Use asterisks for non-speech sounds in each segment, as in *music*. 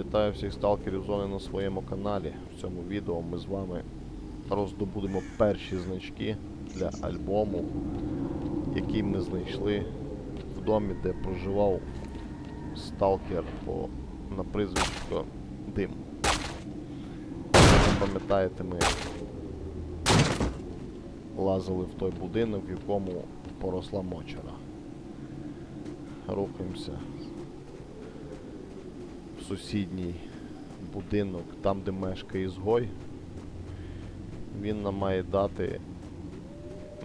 Вітаю всіх сталкерів зони на своєму каналі. В цьому відео ми з вами роздобудемо перші значки для альбому, який ми знайшли в домі, де проживав сталкер по, на прізвисько Дим. Пам'ятаєте, ми лазили в той будинок, в якому поросла мочера. Рухаємося сусідній будинок, там де мешкає ізгой. Він нам має дати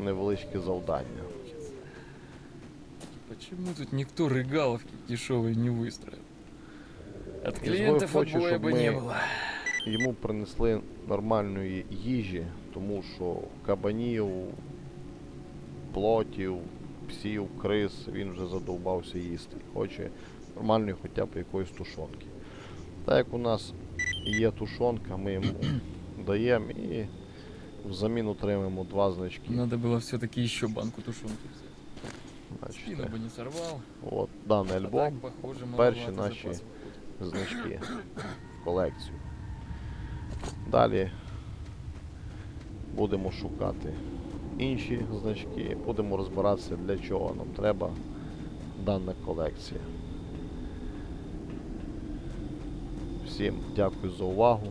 невеличке завдання. Почему тут никто рыгаловки дешевые не выстроил? От Изгой клиентов хочет, отбоя чтоб бы не мы- было. Йому принесли нормальної їжі, тому що кабанів, плотів, псів, крис він вже задовбався їсти. Хоче нормальної хоча б якоїсь тушонки. Так як у нас є тушонка, ми йому *clears throat* даємо і взамін отримаємо два значки. Надо было все-таки еще банку тушенки взять. Спину Бачите, не сорвал. от даний А так, альбом, похоже, перші маловато наші запасов. значки в колекцію. Далі будемо шукати інші значки, будемо розбиратися, для чого нам треба дана колекція. Всім дякую за увагу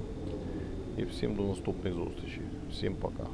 і всім до наступних зустрічей. Всім пока.